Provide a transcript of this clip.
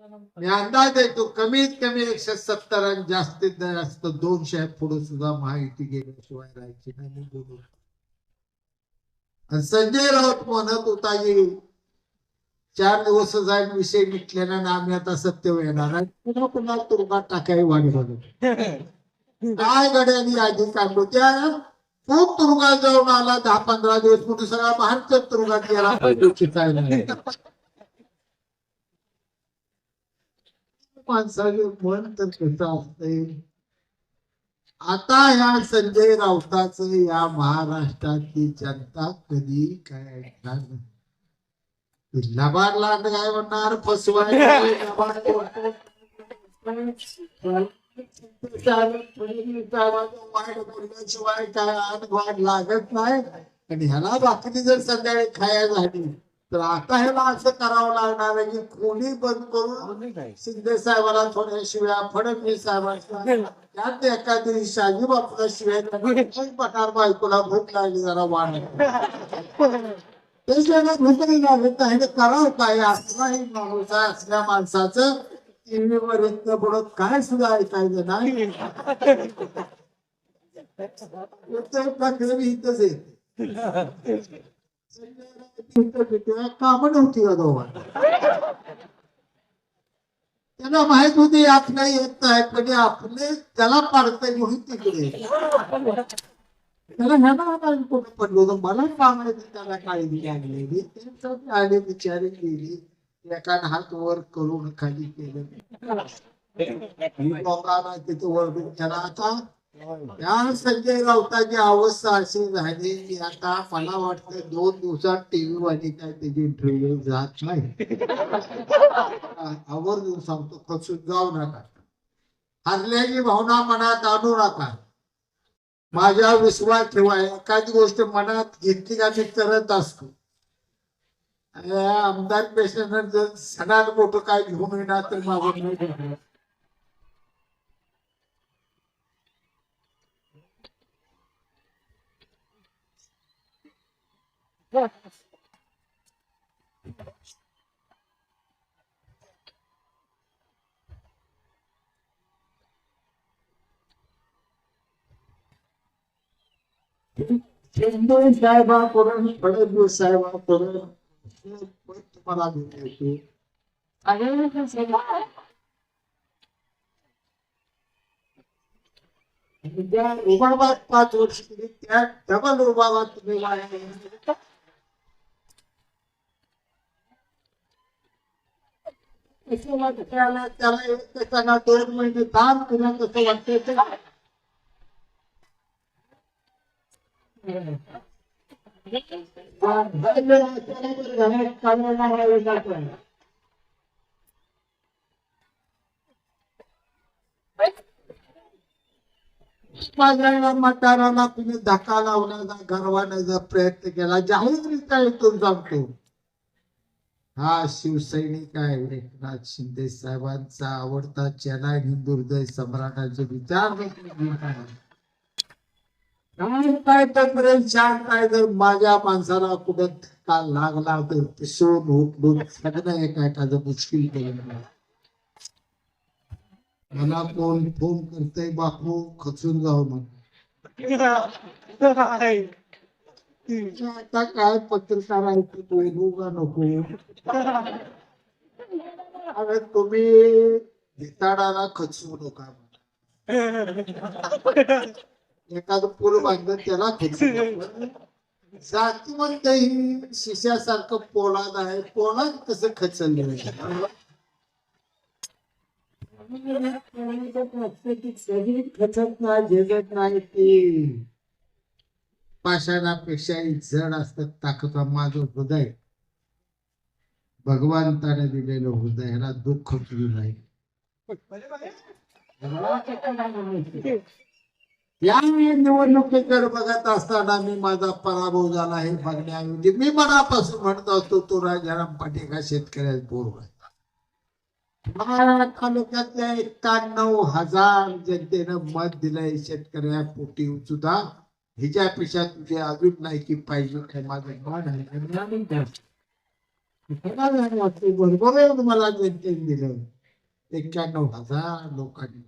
मी अंदाज देतो कमीत कमी एकशे सत्तर आणि जास्तीत जास्त दोनशे पुढे सुद्धा महायुती गेल्याशिवाय राहायची नाही बोलू आणि संजय राऊत म्हणत होता येईल चार दिवस जाईल विषय मिटलेला आणि आम्ही आता सत्य येणार आहे. पुन्हा पुन्हा तुरुंगात टाकाय वाढ काय गड्यांनी आधी काढलो त्या खूप तुरुंगात जाऊन आला दहा पंधरा दिवस पुढे सगळा महाराष्ट्र तुरुंगात गेला. माणसाचे मन तर कसं असतंय आता ह्या संजय राऊताच या महाराष्ट्रातली जनता कधी काय ऐकणार नाही. लबाड लाट काय म्हणणार? फसवाय काय, बोलल्याशिवाय काय आत वाट लागत नाही आणि ह्याला बाकी जर संध्याकाळी खाया झाली तर आता ह्याला असं करावं लागणार आहे की कोणी बंद करून शिंदे साहेबाला थोड्या शिव्या फडणवीस साहेबांना त्यात एखादी शाजी बापूला शिव्या. पठार बायकोला भूक लागली जरा वाढ. नाही हे करावं काय? असलाही माणूस आहे असल्या माणसाचं टीव्हीवर इतकं पुढं काय सुद्धा ऐकायचं नाही. ठाकरे इथंच येते काम नव्हती दोघांना. माहीत होती आपल्या येत नाही पण आपले त्याला पाडता म्हणून तिकडे त्याला ह्याला आम्हाला कुठं पडलो होतं? मला पाहायचं त्याला काळजी लागलेली त्यांचं आले केली गेली. हात वर करून खाली केलं. लोकांना तिथे वर त्याला आता या संजय राऊताची अवस्था अशी झाली की आता मला वाटतं दोन दिवसात टीव्ही वाली काय त्याची इंटरव्ह्यू जात नाही. आवर्जून सांगतो खचून जाऊ नका. हरल्याची भावना मनात आणू नका. माझ्या विश्वास ठेवा एखादी गोष्ट मनात घेतली का मी करत असतो. आमदार पेशंट जर सणाल मोठं काय घेऊन येणार तर माझं शिंदे साहेबाकडून फडणवीस साहेबाकडून हे पद तुम्हाला घेऊन येतो आणि ज्या रुबाबात पाच वर्ष त्या डबल रुबाबात तुम्ही वाया गेला. त्याला त्याला दोन महिने काम केलं कसं वाटते ते मतदाराला तुम्ही धक्का लावण्याचा गर्वाण्याचा प्रयत्न केला जाहीररित्या इथून सांगतो हा शिवसैनिक आहे. एकनाथ शिंदे साहेबांचा आवडता चेला हिंदुर्दय सम्राटाचे विचार काय काय काय जर माझ्या माणसाला कुठं काल लागला तर ते शोध सगळं एका एखादं मुश्किल केलं मला कोण फोन करतय बापू? खचून जाऊ मग आता काय पत्रकार आहे ते बोलू का नको अरे तुम्ही भिताडाला खचवू नका एखादं पूल बांधलं त्याला खचवू जातीवंत ही शिष्यासारखं पोलाद आहे पोलाद कसं खचल कधी खचत नाही झेलत नाही ती पाषाणापेक्षाही जड असतात ताकदवा माझं हृदय. भगवंताने दिलेलं हृदय ह्याला दुःख तुझ नाही या निवडणुकीकडे बघत असताना मी माझा पराभव झाला हे बघण्याऐवजी मी मनापासून म्हणत असतो तो राजाराम पाटील हा शेतकऱ्याचा पोरग आहे महाराष्ट्र तालुक्यातल्या एक्क्याण्णव हजार जनतेनं मत दिलंय शेतकऱ्या पोटी सुद्धा. हिच्यापेक्षा तुझे अजून नाही की पाहिजे माझं मन आहे. बरोबर आहे तुम्हाला दिलं. एक्क्याण्णव हजार लोकांनी